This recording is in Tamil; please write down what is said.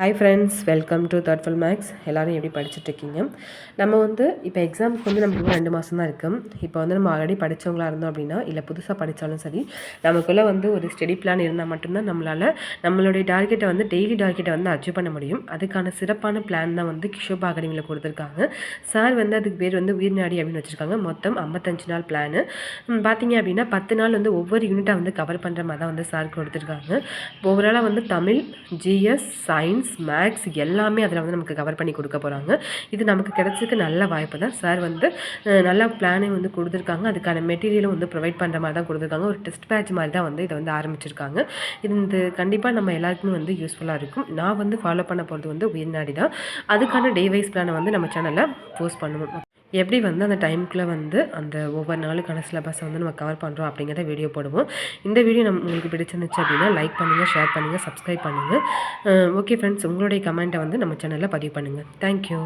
Hi friends welcome to thoughtful maths எல்லோரும் எப்படி படிச்சுட்ருக்கீங்க? நம்ம வந்து இப்போ எக்ஸாமுக்கு வந்து நமக்கு ரெண்டு மாதம் தான் இருக்குது இப்போ வந்து நம்ம ஆல்ரெடி படித்தவங்களா இருந்தோம் அப்படின்னா இல்லை புதுசாக படித்தாலும் சரி நமக்குள்ளே வந்து ஒரு ஸ்டடி பிளான் இருந்தால் மட்டும்தான் நம்மளால் நம்மளுடைய டார்கெட்டை வந்து டெய்லி டார்கெட்டை வந்து அச்சீவ் பண்ண முடியும். அதுக்கான சிறப்பான பிளான் தான் வந்து கிஷோப் அகாடமியில் கொடுத்துருக்காங்க. சார் வந்து அதுக்கு பேர் வந்து உயிர்நாடி அப்படின்னு வச்சுருக்காங்க. மொத்தம் ஐம்பத்தஞ்சு நாள் பிளானு பார்த்தீங்க அப்படின்னா பத்து நாள் வந்து ஒவ்வொரு யூனிட்டாக வந்து கவர் பண்ணுற மாதிரி தான் வந்து சார் கொடுத்துருக்காங்க. ஓவராலாக வந்து தமிழ் ஜிஎஸ் சயின்ஸ் மேக்ஸ் எல்லாமே அதில் வந்து நமக்கு கவர் பண்ணி கொடுக்க போகிறாங்க. இது நமக்கு கிடச்சதுக்கு நல்ல வாய்ப்பு தான். சார் வந்து நல்ல பிளானையும் வந்து கொடுத்துருக்காங்க. அதுக்கான மெட்டீரியலும் வந்து ப்ரொவைட் பண்ணுற மாதிரி தான் கொடுத்துருக்காங்க. ஒரு டெஸ்ட் பேட்ச் மாதிரி தான் வந்து இதை வந்து ஆரம்பிச்சிருக்காங்க. இது கண்டிப்பாக நம்ம எல்லாருக்குமே வந்து யூஸ்ஃபுல்லாக இருக்கும். நான் வந்து ஃபாலோ பண்ண போகிறது வந்து உயிர்நாடி தான். அதுக்கான டே வைஸ் பிளானை வந்து நம்ம சேனலில் போஸ்ட் பண்ணுவோம். எப்படி வந்து அந்த டைமுக்குள்ளே வந்து அந்த ஒவ்வொரு நாளுக்கான சிலபஸை வந்து நம்ம கவர் பண்ணுறோம் அப்படிங்கிறத வீடியோ போடுவோம். இந்த வீடியோ நம்ம உங்களுக்கு பிடிச்சிருந்துச்சு அப்படின்னா லைக் பண்ணுங்கள் ஷேர் பண்ணுங்கள் சப்ஸ்கிரைப் பண்ணுங்கள் ஓகே ஃப்ரெண்ட்ஸ் உங்களுடைய கமெண்ட்டை வந்து நம்ம சேனலில் பதிவு பண்ணுங்கள் தேங்க்யூ